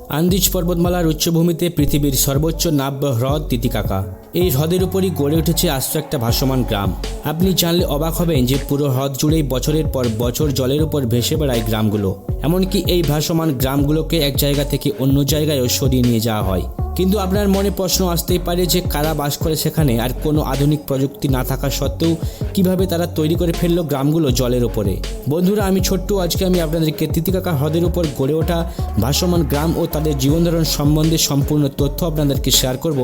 Andes পর্বতমালার উচ্চভূমিতে পৃথিবীর সর্বোচ্চ নাব্য হ্রদ তিতিকাকা। এই হ্রদের উপরই গড়ে উঠেছে আস্ত একটা ভাসমান গ্রাম। আপনি জানলে অবাক হবেন যে পুরো হ্রদ জুড়েই বছরের পর বছর জলের উপর ভেসে বেড়ায় গ্রামগুলো। এমনকি এই ভাসমান গ্রামগুলোকে এক জায়গা থেকে অন্য জায়গায়ও সরিয়ে নিয়ে যাওয়া হয়। কিন্তু আপনার মনে প্রশ্ন আসতেই পারে যে কারা বাস করে সেখানে আর কোনো আধুনিক প্রযুক্তি না থাকা সত্ত্বেও কীভাবে তারা তৈরি করে ফেলল গ্রামগুলো জলের ওপরে বন্ধুরা, আমি ছোট্ট, আজকে আমি আপনাদেরকে তিতিকাকা হ্রদের উপর গড়ে ওঠা ভাসমান গ্রাম ও তাদের জীবনধারণ সম্বন্ধে সম্পূর্ণ তথ্য আপনাদেরকে শেয়ার করব,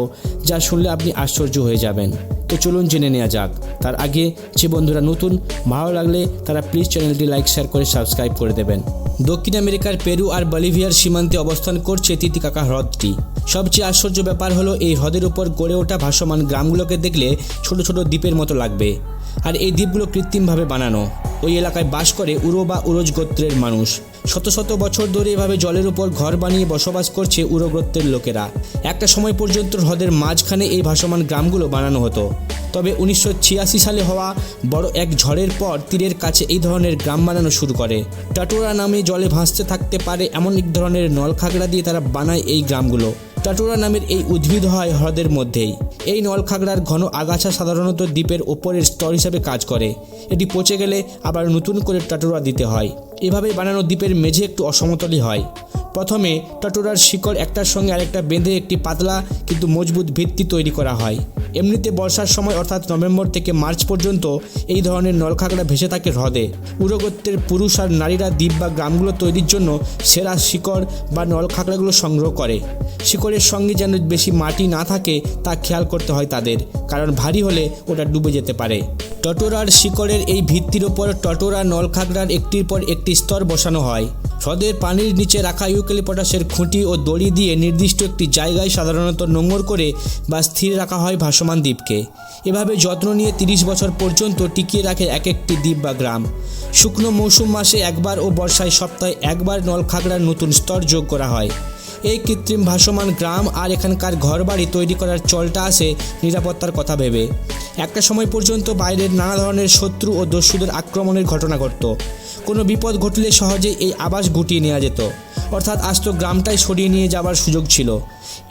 যা শুনলে আপনি আশ্চর্য হয়ে যাবেন। তো চলুন জেনে নেওয়া যাক। তার আগে, যে বন্ধুরা নতুন, ভালো লাগলে তারা প্লিজ চ্যানেলটি লাইক শেয়ার করে সাবস্ক্রাইব করে দেবেন। দক্ষিণ আমেরিকার পেরু আর বলিভিয়ার সীমান্তে অবস্থান করছে তিতিকাকা হ্রদটি। সবচেয়ে আশ্চর্য ব্যাপার হলো, এই হ্রদের উপর গড়ে ওঠা ভাসমান গ্রামগুলোকে দেখলে ছোট ছোট দ্বীপের মতো লাগবে। আর এই দ্বীপগুলো কৃত্রিমভাবে বানানো। ওই এলাকায় বাস করে উরো বা উরোজ গোত্রের মানুষ। শত শত বছর ধরে এভাবে জলের উপর ঘর বানিয়ে বসবাস করছে উরো গোত্রের লোকেরা। একটা সময় পর্যন্ত হ্রদের মাঝখানে এই ভাসমান গ্রামগুলো বানানো হতো। তবে উনিশশো ছিয়াশি সালে হওয়া বড় এক ঝড়ের পর তীরের কাছে এই ধরনের গ্রাম বানানো শুরু করে। টাটোরা নামে জলে ভাসতে থাকতে পারে এমন এক ধরনের নলখাগড়া দিয়ে তারা বানায় এই গ্রামগুলো। টাটোরা নামের এই উদ্ভিদ হয় হ্রদের মধ্যেই। এই নলখাগড়ার ঘন আগাছা সাধারণত দ্বীপের ওপরের স্তর হিসাবে কাজ করে। এটি পচে গেলে আবার নতুন করে টাটোরা দিতে হয়। এভাবে বানানো দ্বীপের মেঝে একটু অসমতলই হয়। প্রথমে টটোরার শিকড় একটার সঙ্গে আরেকটা বেঁধে একটি পাতলা কিন্তু মজবুত ভিত্তি তৈরি করা হয়। এমনিতে বর্ষার সময় অর্থাৎ নভেম্বর থেকে মার্চ পর্যন্ত এই ধরনের নলখাগড়া ভেসে থাকে হ্রদে। উরগোত্রের পুরুষ আর নারীরা দ্বীপ বা গ্রামগুলো তৈরির জন্য সেরা শিকড় বা নলখাগড়াগুলো সংগ্রহ করে। শিকড়ের সঙ্গে যেন বেশি মাটি না থাকে তা খেয়াল করতে হয় তাদের, কারণ ভারী হলে ওটা ডুবে যেতে পারে। টটোরার শিকড়ের এই ভিত্তির ওপর টটোরা নলখাগড়ার একটির পর একটি স্তর বসানো হয়। হ্রদের পানির নিচে রাখা ইউক্যালিপটাসের খুঁটি ও দড়ি দিয়ে নির্দিষ্ট একটি জায়গায় সাধারণত নোঙর করে বা স্থির রাখা হয় ভাসমান দ্বীপকে। এভাবে যত্ন নিয়ে তিরিশ বছর পর্যন্ত টিকিয়ে রাখে এক একটি দ্বীপ বা গ্রাম। শুকনো মৌসুম মাসে একবার ও বর্ষায় সপ্তাহে একবার নলখাগড়ার নতুন স্তর যোগ করা হয়। এই কৃত্রিম ভাসমান গ্রাম আর এখানকার ঘরবাড়ি তৈরি করার চলটা আসে নিরাপত্তার কথা ভেবে। একটা সময় পর্যন্ত বাইরের নানা ধরনের শত্রু ও দস্যুদের আক্রমণের ঘটনা ঘটত। কোনো বিপদ ঘটলে সহজেই এই আবাস গুটিয়ে নেওয়া যেত। অর্থাৎ আজ তো গ্রামটাই সরিয়ে নিয়ে যাবার সুযোগ ছিল।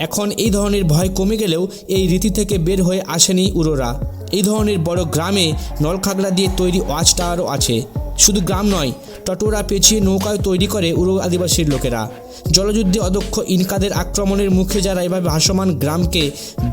এখন এই ধরনের ভয় কমে গেলেও এই রীতি থেকে বের হয়ে আসেনি উরোরা এই ধরনের বড় গ্রামে নলখাগড়া দিয়ে তৈরি ওয়াচ টাওয়ারও আছে। শুধু গ্রাম নয়, টটোরা পেঁচিয়ে নৌকায় তৈরি করে উরো আদিবাসীর লোকেরা। জলযুদ্ধে অদক্ষ ইনকাদের আক্রমণের মুখে যারা এভাবে ভাসমান গ্রামকে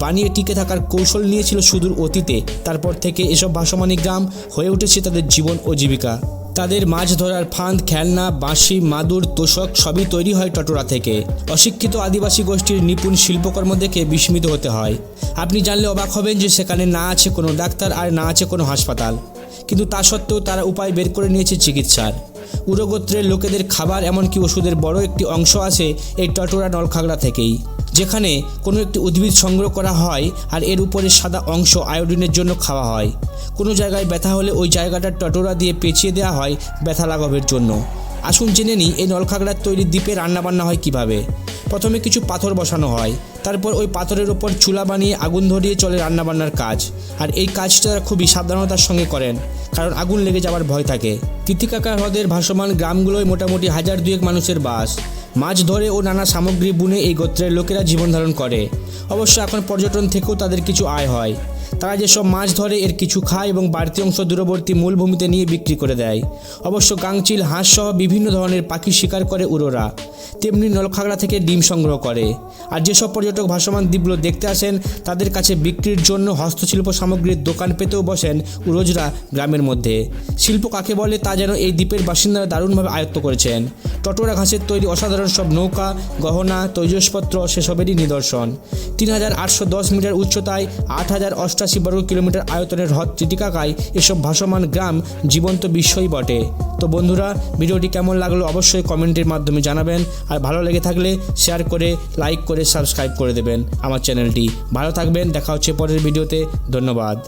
বানিয়ে টিকে থাকার কৌশল নিয়েছিল সুদূর অতীতে, তারপর থেকে এসব ভাসমানী গ্রাম হয়ে উঠেছে তাদের জীবন ও জীবিকা। তাদের মাছ ধরার ফাঁদ, খেলনা, বাঁশি, মাদুর, তোষক সবই তৈরি হয় টটোরা থেকে। অশিক্ষিত আদিবাসী গোষ্ঠীর নিপুণ শিল্পকর্ম দেখে বিস্মিত হতে হয়। আপনি জানলে অবাক হবেন যে সেখানে না আছে কোনো ডাক্তার আর না আছে কোনো হাসপাতাল। কিন্তু তা সত্ত্বেও তারা উপায় বের করে নিয়েছে চিকিৎসার। উরগোত্রের লোকেদের খাবার, এমনকি ওষুধের বড় একটি অংশ আছে এই টটোরা নলখাগড়া থেকেই। যেখানে কোনো একটি উদ্ভিদ সংগ্রহ করা হয় আর এর উপরে সাদা অংশ আয়োডিনের জন্য খাওয়া হয়। কোনো জায়গায় ব্যথা হলে ওই জায়গাটা টটোরা দিয়ে পেঁচিয়ে দেওয়া হয় ব্যথা লাঘবের জন্য। আসুন জেনে নিই, এই নলখাগড়ার তৈরি দ্বীপে রান্নাবান্না হয় কীভাবে? প্রথমে কিছু পাথর বসানো হয়, তারপর ওই পাথরের ওপর চুলা বানিয়ে আগুন ধরিয়ে চলে রান্নাবান্নার কাজ। আর এই কাজটা খুবই সাবধানতার সঙ্গে করেন, কারণ আগুন লেগে যাওয়ার ভয় থাকে। তিতিকাকা হ্রদের ভাসমান গ্রামগুলোয় মোটামুটি হাজার দুয়েক মানুষের বাস। মাছ ধরে ও নানা সামগ্রী বুনে এই গোত্রের লোকেরা জীবন ধারণ করে। অবশ্য এখন পর্যটন থেকেও তাদের কিছু আয় হয়। তারা যেসব মাছ ধরে, এর কিছু খায় এবং বাড়তি অংশ দূরবর্তী মূলভূমিতে নিয়ে বিক্রি করে দেয়। অবশ্য গাংচিল হাঁস সহ বিভিন্ন ধরনের পাখি শিকার করে উরোরা। তেমনি নলখাগড়া থেকে ডিম সংগ্রহ করে। আর যেসব পর্যটক ভাসমান দ্বীপগুলো দেখতে আসেন, তাদের কাছে বিক্রির জন্য হস্তশিল্প সামগ্রীর দোকান পেতেও বসেন উরোজরা গ্রামের মধ্যে। শিল্প কাকে বলে তা যেন এই দ্বীপের বাসিন্দারা দারুণভাবে আয়ত্ত করেছেন। টটোরা ঘাসের তৈরি অসাধারণ সব নৌকা, গহনা, তৈজসপত্র, সেসবেরই নিদর্শন। তিন হাজার আটশো দশ মিটার উচ্চতায় আট হাজার অষ্টাশি বর্গ কিলোমিটার আয়তনের হ্রদ ত্রিটিকাকায় এসব ভাসমান গ্রাম জীবন্ত বিশ্বই বটে। তো বন্ধুরা, ভিডিওটি কেমন লাগল অবশ্যই কমেন্টের মাধ্যমে জানাবেন। আর ভালো লেগে থাকলে শেয়ার করে লাইক করে সাবস্ক্রাইব করে দেবেন আমার চ্যানেলটি ভালো থাকবেন, দেখা হচ্ছে পরের ভিডিওতে। ধন্যবাদ।